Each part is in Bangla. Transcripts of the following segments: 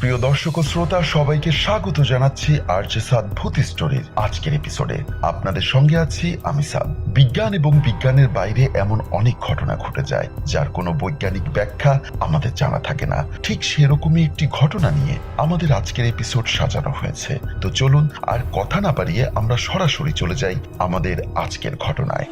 সুপ্রিয় দর্শক ও শ্রোতা, সবাইকে স্বাগত জানাচ্ছি আরজে সাদ ভূত স্টোরির আজকের এপিসোডে আপনাদের সঙ্গে আছি আমি সাদ। বিজ্ঞান এবং বিজ্ঞানের বাইরে এমন অনেক ঘটনা ঘটে যায়, যার কোনো বৈজ্ঞানিক ব্যাখ্যা আমাদের জানা থাকে না। ঠিক সেরকমই একটি ঘটনা নিয়ে আমাদের আজকের এপিসোড সাজানো হয়েছে। তো চলুন আর কথা না বাড়িয়ে আমরা সরাসরি চলে যাই আমাদের আজকের ঘটনায়।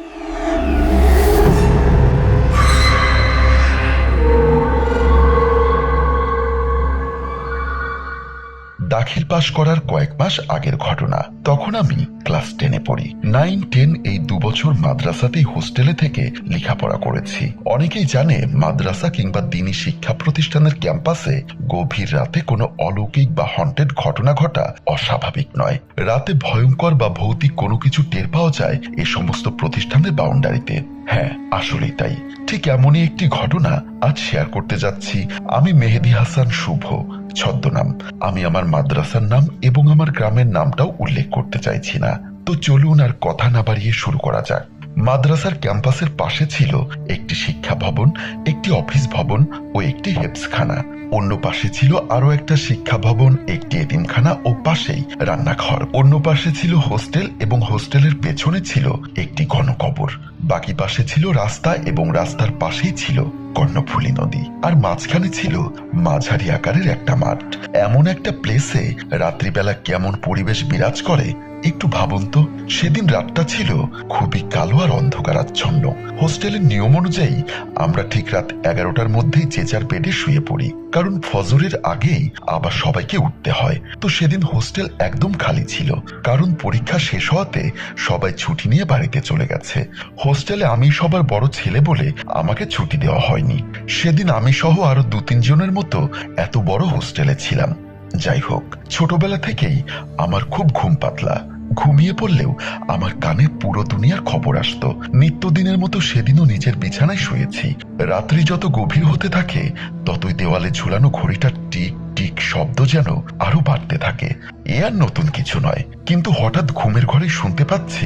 দাখিল পাশ করার কয়েক মাস আগের ঘটনা। তখন আমি ক্লাস টেনে পড়ি। নাইন টেন এই দু বছর মাদ্রাসাতেই হোস্টেলে থেকে লেখাপড়া করেছি। অনেকেই জানে, মাদ্রাসা কিংবা দিনী শিক্ষা প্রতিষ্ঠানের ক্যাম্পাসে গভীর রাতে কোনো অলৌকিক বা হন্টেড ঘটনা ঘটা অস্বাভাবিক নয়। রাতে ভয়ঙ্কর বা ভৌতিক কোনো কিছু টের পাওয়া যায় এ সমস্ত প্রতিষ্ঠানের বাউন্ডারিতে হ্যাঁ আসলেই তাই। ঠিক এমনই একটি ঘটনা আজ শেয়ার করতে যাচ্ছি। আমি মেহেদি হাসান শুভ। ছদ্মনাম। আমি আমার মাদ্রাসার নাম এবং আমার গ্রামের নামটাও উল্লেখ করতে চাইছি না। তো চলুন আর কথা না বাড়িয়ে শুরু করা যাক। মাদ্রাসার ক্যাম্পাসের পাশে ছিল একটি শিক্ষা ভবন, একটি অফিস ভবন ও একটি হেপসখানা অন্য পাশে ছিল আরও একটা শিক্ষা ভবন, একটি এতিমখানা ও পাশেই রান্নাঘর। অন্য পাশে ছিল হোস্টেল এবং হোস্টেলের পেছনে ছিল একটি গণকবর বাকি পাশে ছিল রাস্তা এবং রাস্তার পাশেই ছিল কর্ণফুলী নদী। আর মাঝখানে ছিল মাঝারি আকারের একটা মাঠ। এমন একটা প্লেসে রাত্রিবেলা কেমন পরিবেশ বিরাজ করে, একটু ভাবুন তো, সেদিন রাতটা ছিল খুবই কালো আর অন্ধকারাচ্ছন্ন। হোস্টেলের নিয়ম অনুযায়ী আমরা ঠিক রাত এগারোটার মধ্যেই যে যার বেডে শুয়ে পড়ি। কারণ ফজরের আগেই আবার সবাইকে উঠতে হয়। তো সেদিন হোস্টেল একদম খালি ছিল, কারণ পরীক্ষা শেষ হওয়াতে সবাই ছুটি নিয়ে বাড়িতে চলে গেছে। হোস্টেলে আমি সবার বড় ছেলে বলে আমাকে ছুটি দেওয়া হয়নি। সেদিন আমি সহ আরও দু তিনজনের মতো এত বড় হোস্টেলে ছিলাম। যাই হোক, ছোটবেলা থেকেই আমার খুব ঘুম পাতলা। ঘুমিয়ে পড়লেও আমার কানে পুরো দুনিয়ার খবর আসতো। নিত্যদিনের মতো সেদিনও নিজের বিছানায় শুয়েছি। রাত্রি যত গভীর হতে থাকে, ততই দেওয়ালে ঝুলানো ঘড়িটার টিক টিক শব্দ যেন আরও বাড়তে থাকে। এ আর নতুন কিছু নয়, কিন্তু হঠাৎ ঘুমের ঘরে শুনতে পাচ্ছি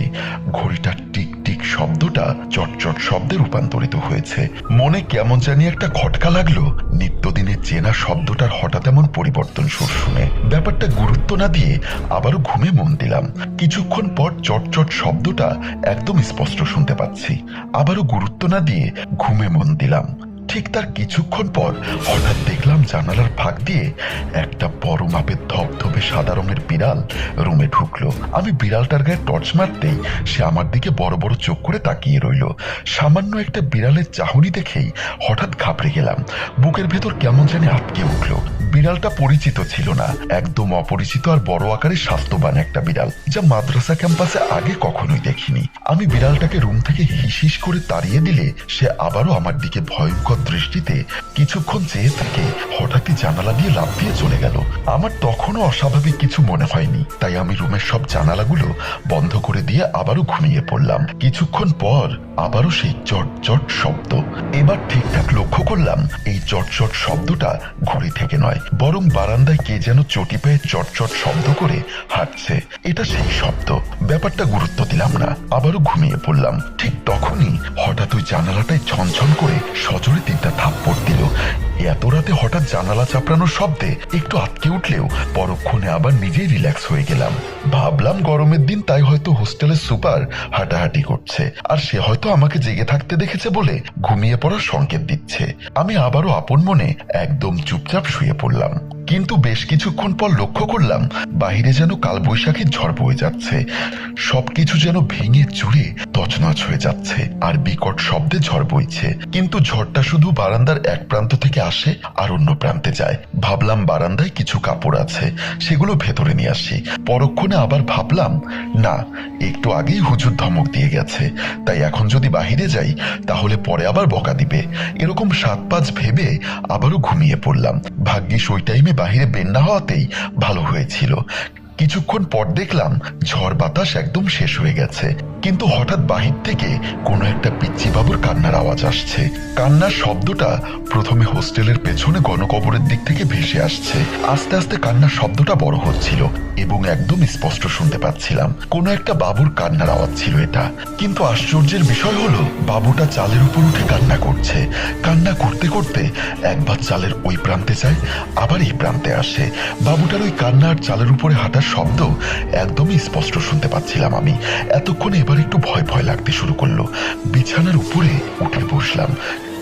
ঘড়িটার টিক টিক শব্দটা চটচট শব্দে রূপান্তরিত হয়েছে। মনে কেমন জানি একটা খটকা লাগল, নিত্যদিনের চেনা শব্দটার হঠাৎ এমন পরিবর্তন সুর শুনে। ব্যাপারটা গুরুত্ব না দিয়ে আবারও ঘুমে মন দিলাম। কিছুক্ষণ পর চটচট শব্দটা একদম স্পষ্ট শুনতে পাচ্ছি। আবারও গুরুত্ব না দিয়ে ঘুমে মন দিলাম। ঠিক তার কিছুক্ষণ পর হঠাৎ দেখলাম জানালার ফাঁক দিয়ে একটা বড় মাপের ধবধবে সাদা রঙের বিড়াল রুমে ঢুকলো। আমি বিড়ালটার গায়ে টর্চ মারতেই সে আমার দিকে বড় বড় চোখ করে তাকিয়ে রইল। সামান্য একটা বিড়ালের চাহনি দেখেই হঠাৎ ঘাবড়ে গেলাম। বুকের ভেতর কেমন জানি আটকে উঠল। বিড়ালটা পরিচিত ছিল না। একদম অপরিচিত আর বড় আকারের স্বাস্থ্যবান একটা বিড়াল, যা মাদ্রাসা ক্যাম্পাসে আগে কখনোই দেখিনি। আমি বিড়ালটাকে রুম থেকে হিস হিস করে তাড়িয়ে দিলে সে আবারও আমার দিকে ভয়ঙ্কর দৃষ্টিতে কিছুক্ষণ চেয়ে থেকে হঠাৎই জানালা দিয়ে লাফ দিয়ে চলে গেল। আমার তখনও অস্বাভাবিক কিছু মনে হয়নি। তাই আমি রুমের সব জানালাগুলো বন্ধ করে দিয়ে আবারও ঘুমিয়ে পড়লাম। কিছুক্ষণ পর আবারও সেই চট চট শব্দ। এবার ঠিকঠাক লক্ষ্য করলাম, এই চটচট শব্দটা ঘড়ি থেকে নয়, বরং বারান্দায় কে যেন চটি পায়ে চটচট শব্দ করে হাঁটছে। এটা সেই শব্দ। ব্যাপারটা গুরুত্ব দিলাম না। আবারও ঘুমিয়ে পড়লাম। তখনই হঠাৎ ওই জানালাটায় ছনছন করে সজোরে তিনটা থাপ্পড় দিল। এত রাতে হঠাৎ জানালা চাপড়ানোর শব্দে একটু আটকে উঠলেও পরক্ষণে আবার নিজেই রিল্যাক্স হয়ে গেলাম। ভাবলাম গরমের দিন তাই হয়তো হোস্টেলের সুপার হাঁটাহাঁটি করছে, আর সে হয়তো আমাকে জেগে থাকতে দেখেছে বলে ঘুমিয়ে পড়ার সংকেত দিচ্ছে। আমি আবারও আপন মনে একদম চুপচাপ শুয়ে পড়লাম। কিন্তু বেশ কিছুক্ষণ পর লক্ষ্য করলাম, বাহিরে যেন কালবৈশাখীর ঝড় বয়ে যাচ্ছে। সবকিছু যেন ভেঙে চুরে তছনছ হয়ে যাচ্ছে আর বিকট শব্দে ঝড় বইছে। কিন্তু ঝড়টা শুধু বারান্দার এক প্রান্ত থেকে আসে আর অন্য প্রান্তে যায়। ভাবলাম বারান্দায় কিছু কাপড় আছে, সেগুলো ভেতরে নিয়ে আসি। পরক্ষণে আবার ভাবলাম, না, একটু আগেই হুজুর ধমক দিয়ে গেছে। তাই এখন যদি বাহিরে যাই, তাহলে পরে আবার বকা দিবে। এরকম সাত পাঁচ ভেবে আবারও ঘুমিয়ে পড়লাম। ভাগ্যিস ওই টাইমে বাহিরে না হওয়াতেই ভালো হয়েছিল। কিছুক্ষণ পর দেখলাম ঝড় বাতাস একদম শেষ হয়ে গেছে। কিন্তু হঠাৎ বাহির থেকে কোনো একটা পিচ্চি বাবুর কান্নার আওয়াজ আসছে। কান্নার শব্দটা প্রথমে হোস্টেলের পেছনে গণকবরের দিক থেকে ভেসে আসছে। আস্তে আস্তে কান্নার শব্দটা বড় হচ্ছিল এবং একদম স্পষ্ট শুনতে পাচ্ছিলাম। কোনো একটা বাবুর কান্নার আওয়াজ ছিল এটা। কিন্তু আশ্চর্যের বিষয় হলো, বাবুটা চালের উপর উঠে কান্না করছে। কান্না করতে করতে একবার চালের ওই প্রান্তে যায়, আবার এই প্রান্তে আসে। বাবুটার ওই কান্না আর চালের উপরে হাঁটার শব্দ একদমই স্পষ্ট শুনতে পাচ্ছিলাম আমি। এতক্ষণে এবার একটু ভয় ভয় লাগতে শুরু করল। বিছানার উপরে উঠে বসলাম।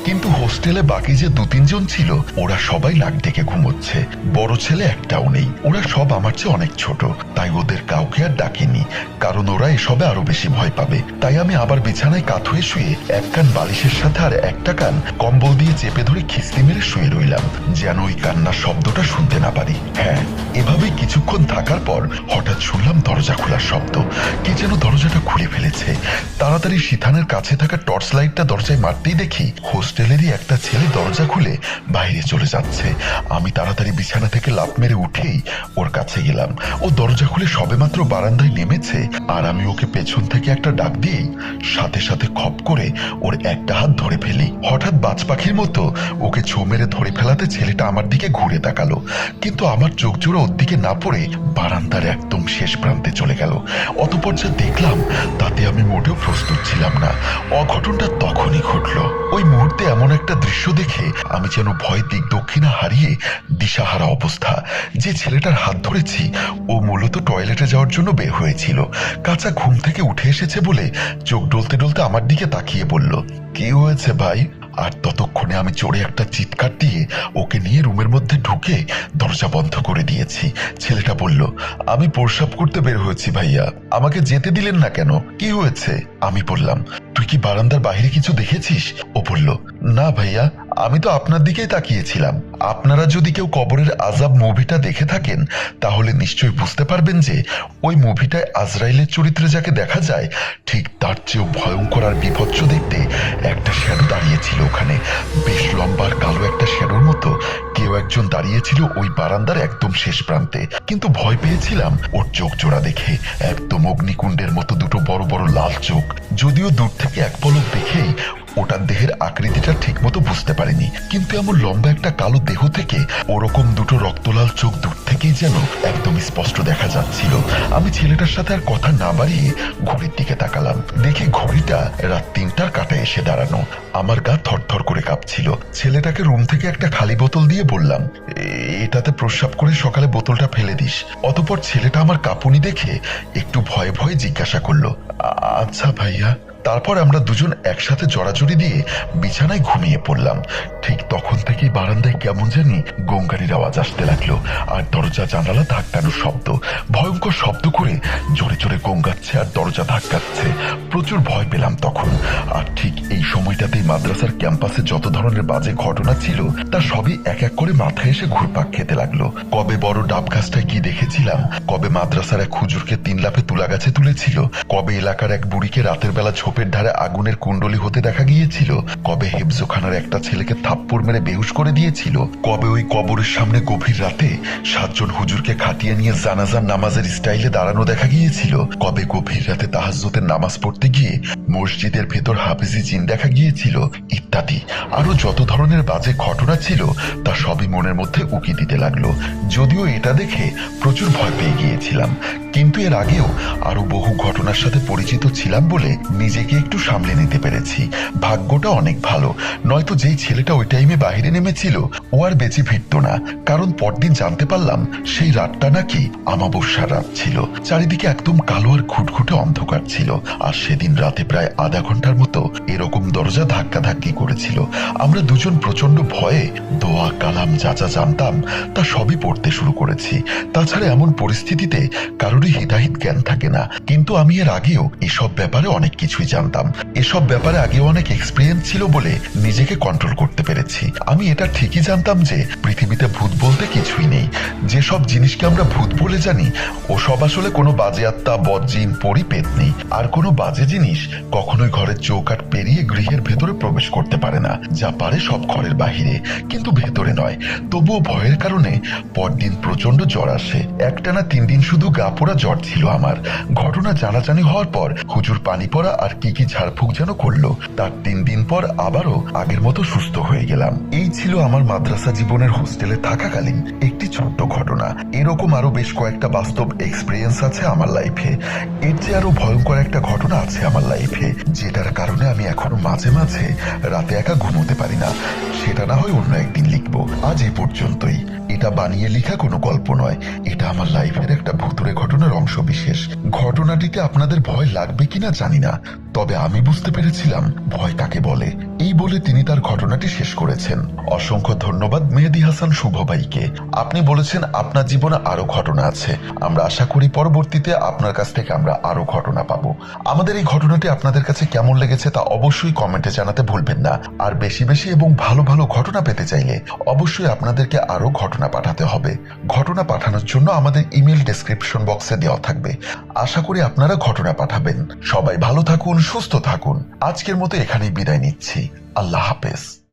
কিন্তু হোস্টেলে বাকি যে দু তিনজন ছিল, ওরা সবাই নাক ডেকে ঘুমোচ্ছে। বড় ছেলে একটাও নেই। ওরা সব আমার চেয়ে অনেক ছোট। তাই ওদের কাউকে আর ডাকিনি। কারণ ওরা এসবে আরও বেশি ভয় পাবে। তাই আমি আবার বিছানায় কাত হয়ে শুয়ে এক কান বালিশের সাথে আর একটা কান কম্বল দিয়ে চেপে ধরে খিস্তি মেরে শুয়ে রইলাম, যেন ওই কান্নার শব্দটা শুনতে না পারি। হ্যাঁ এভাবে কিছুক্ষণ থাকার পর হঠাৎ শুনলাম দরজা খোলার শব্দ। কে যেন দরজাটা খুলে ফেলেছে। তাড়াতাড়ি সিথানের কাছে থাকা টর্চ লাইটটা দরজায় মারতেই দেখি হোস্টেলেরই একটা ছেলে দরজা খুলে বাইরে চলে যাচ্ছে। আমি তাড়াতাড়ি বিছানা থেকে লাফ মেরে উঠেই ওর কাছে গেলাম। ও দরজা খুলে সবেমাত্র বারান্দায় নেমেছে আর আমি ওকে পেছন থেকে একটা ডাক দিয়েই সাথে সাথে খপ করে ওর একটা হাত ধরে ফেলি। হঠাৎ বাজ পাখির মতো ওকে ছো মেরে ধরে ফেলাতে ছেলেটা আমার দিকে ঘুরে তাকালো। কিন্তু আমার চোখ জোড়া ওর দিকে না পড়ে বারান্দার একদম শেষ প্রান্তে চলে গেল। অতপর যা দেখলাম, তাতে আমি মোটেও প্রস্তুত ছিলাম না। অঘটনটা তখনই ঘটলো। ওই মুহূর্তে এমন একটা দৃশ্য দেখে আমি যেন ভয় দিক দক্ষিণা হারিয়ে দিশাহারা অবস্থা। যে ছেলেটার হাত ধরেছি, ও মূলত টয়লেটে যাওয়ার জন্য বের হয়েছিল। কাঁচা ঘুম থেকে উঠে এসেছে বলে চোখ ডলতে ডলতে আমার দিকে তাকিয়ে বলল, কি হয়েছে ভাই? আর ততক্ষণে আমি চড়ে একটা চিৎকার দিয়ে ওকে নিয়ে রুমের মধ্যে ঢুকে দরজা বন্ধ করে দিয়েছি। ছেলেটা বলল, আমি প্রসাব করতে বের হয়েছি ভাইয়া। আমাকে যেতে দিলেন না কেন? কি হয়েছে? আমি বললাম তুই কি বারান্দার বাইরে কিছু দেখেছিস? ও বলল, না ভাইয়া, আমি তো আপনার দিকেই তাকিয়েছিলাম। আপনারা যদি কেউ কবরের আজাব মুভিটা দেখে থাকেন, তাহলে নিশ্চয়ই বুঝতে পারবেন যে ওই মুভিটায় আজরাইলের চরিত্রে যাকে দেখা যায়, ঠিক তার চেয়েও ভয়ঙ্কর আর বিভৎস দেখতে একটা শ্যাডো দাঁড়িয়েছিল ওখানে। বেশ লম্বা আর কালো একটা শ্যাডোর মতো কেউ একজন দাঁড়িয়েছিল ওই বারান্দার একদম শেষ প্রান্তে। কিন্তু ভয় পেয়েছিলাম ওর চোখ জোড়া দেখে। একদম অগ্নিকুণ্ডের মতো দুটো বড় বড় লাল চোখ। যদিও দূর থেকে এক পলক দেখেই ওটার দেহের আকৃতিটা ঠিকমতো বুঝতে পারিনি। কিন্তু এমন লম্বা একটা কালো দেহ থেকে ওরকম দুটো রক্তলাল চোখ দূর থেকেই যেন একদম স্পষ্ট দেখা যাচ্ছিল। আমি ছেলেটার সাথে আর কথা না বাড়িয়ে ঘড়ির দিকে তাকালাম। দেখি ঘড়িটা রাত তিনটার কাটায় এসে দাঁড়ানো। আমার গা থরথর করে কাঁপছিল। ছেলেটাকে রুম থেকে একটা খালি বোতল দিয়ে বললাম, "এ- এটাতে প্রস্রাব করে সকালে বোতলটা ফেলে দিস। অতপর ছেলেটা আমার কাঁপুনি দেখে একটু ভয়ে ভয়ে জিজ্ঞাসা করল আচ্ছা ভাইয়া। তারপর আমরা দুজন একসাথে জড়াজড়ি দিয়ে বিছানায় ঘুমিয়ে পড়লাম। ঠিক তখন থেকেই বারান্দায় কেমন জানি গঙ্গারির আওয়াজ আসতে লাগল আর দরজা জানালা ধাক্কানোর শব্দ। ভয়ঙ্কর শব্দ করে জোরে জোরে গঙ্গাচ্ছে আর দরজা ধাক্কাচ্ছে। প্রচুর ভয় পেলাম তখন। আর ঠিক এই সময়টাতেই মাদ্রাসার ক্যাম্পাসে যত ধরনের বাজে ঘটনা ছিল, তা সবই এক এক করে মাথায় এসে ঘুরপাক খেতে লাগল। কবে বড় ডাব গাছটায় গিয়ে দেখেছিলাম? কবে মাদ্রাসার এক হুজুরকে তিন লাফে তুলা গাছে তুলেছিল? কবে এলাকার এক বুড়িকে রাতের বেলা ঝোপের ধারে আগুনের কুণ্ডলি হতে দেখা গিয়েছিল। কবে হেফজোখানার একটা ছেলেকে থাপ্পড় মেরে বেহুশ করে দিয়েছিল? কবে ওই কবরের সামনে গভীর রাতে সাতজন হুজুরকে খাটিয়ে নিয়ে জানাজার নামাজের স্টাইলে দাঁড়ানো দেখা গিয়েছিল? কবে গভীর রাতে তাহাজ্জুদের নামাজ পড়তে গিয়ে মসজিদের ভেতর হাফিজি জিন দেখা গিয়েছিল? ইত্যাদি। আরও যত ধরনের বাজে ঘটনা ছিল, তা সবই মনের মধ্যে উকি দিতে লাগল। যদিও এটা দেখে প্রচুর ভয় পেয়ে গিয়েছিলাম। কিন্তু এর আগেও আরও বহু ঘটনার সাথে পরিচিত ছিলাম বলে নিজেকে একটু সামলে নিতে পেরেছি। ভাগ্যটা অনেক ভালো। নয়তো যেই ছেলেটা ওই টাইমে বাইরে নেমেছিল, ও আর বেঁচে ফিরতো না। কারণ পরদিন জানতে পারলাম, সেই রাতটা নাকি আমাবস্যার রাত ছিল। চারিদিকে একদম কালো আর ঘুটঘুটে অন্ধকার ছিল। আর সেদিন রাতে প্রায় আধা ঘণ্টার মতো এরকম দরজা ধাক্কা ধাক্কি করেছিল। আমরা দুজন প্রচণ্ড ভয়ে দোয়া, কালাম, যা যা জানতাম, তা সবই পড়তে শুরু করেছি। তাছাড়া এমন পরিস্থিতিতে কারোরই হিতাহিত জ্ঞান থাকে না। কিন্তু আমি এর আগেও এসব ব্যাপারে অনেক কিছুই জানতাম। এসব ব্যাপারে আগেও অনেক এক্সপিরিয়েন্স ছিল বলে নিজেকে কন্ট্রোল করতে পেরেছি। আমি এটা ঠিকই জানতাম যে পৃথিবীতে ভূত বলতে কিছুই নেই। যেসব জিনিসকে আমরা ভূত বলে জানি ও সব আসলে কোনো বাজে আত্মা বজ্জিন পরিপেত নেই। আর কোনো বাজে জিনিস কখনোই ঘরের চৌকাট পেরিয়ে গৃহের ভেতরে প্রবেশ করতে করতে পারে না, যা পারে সব ঘরের বাহিরে। কিন্তু ভেতরে নয়। তবুও ভয়ের কারণে পরদিন প্রচণ্ড জ্বর আসে। একটানা তিন দিন শুধু গা পোড়া জ্বর ছিল আমার? ঘটনা জানাজানি হওয়ার পর হুজুর পানি পড়া আর কি কি ঝাড়ফুঁক যেন করল, তার তিন দিন পর আবারও আগের মতো সুস্থ হয়ে গেলাম। এই ছিল আমার মাদ্রাসা জীবনের হোস্টেলে থাকাকালীন একটি ছোট্ট ঘটনা। এরকম আরও বেশ কয়েকটা বাস্তব এক্সপিরিয়েন্স আছে আমার লাইফে এর চেয়ে আরও ভয়ঙ্কর একটা ঘটনা আছে আমার লাইফে যেটার কারণে আমি এখনও মাঝে মাঝে রাতে একা ঘুমোতে পারি না। সেটা না হয় অন্য একদিন লিখব। আজ এই পর্যন্তই। এটা বানিয়ে লেখা কোনো গল্প নয়। এটা আমার লাইফের একটা ভুতুরে ঘটনার অংশ বিশেষ। ঘটনাটিতে আপনাদের ভয় লাগবে কিনা জানি না। তবে আমি বুঝতে পেরেছিলাম ভয় কাকে বলে। এই বলে তিনি তার ঘটনাটি শেষ করেছেন। অসংখ্য ধন্যবাদ মেহেদি হাসান শুভ ভাইকে আপনি বলেছেন আপনার জীবনে আরও ঘটনা আছে। আমরা আশা করি পরবর্তীতে আপনার কাছ থেকে আমরা আরও ঘটনা পাবো। আমাদের এই ঘটনাটি আপনাদের কাছে কেমন লেগেছে তা অবশ্যই কমেন্টে জানাতে ভুলবেন না। আর বেশি বেশি এবং ভালো ভালো ঘটনা পেতে চাইলে অবশ্যই আপনাদেরকে আরও ঘটনা পাঠাতে হবে। ঘটনা পাঠানোর জন্য আমাদের ইমেল ডেসক্রিপশন বক্সে দেওয়া থাকবে। আশা করি আপনারা ঘটনা পাঠাবেন। সবাই ভালো থাকুন, সুস্থ থাকুন। আজকের মতো এখানেই বিদায় নিচ্ছি। আল্লাহ হাফেজ।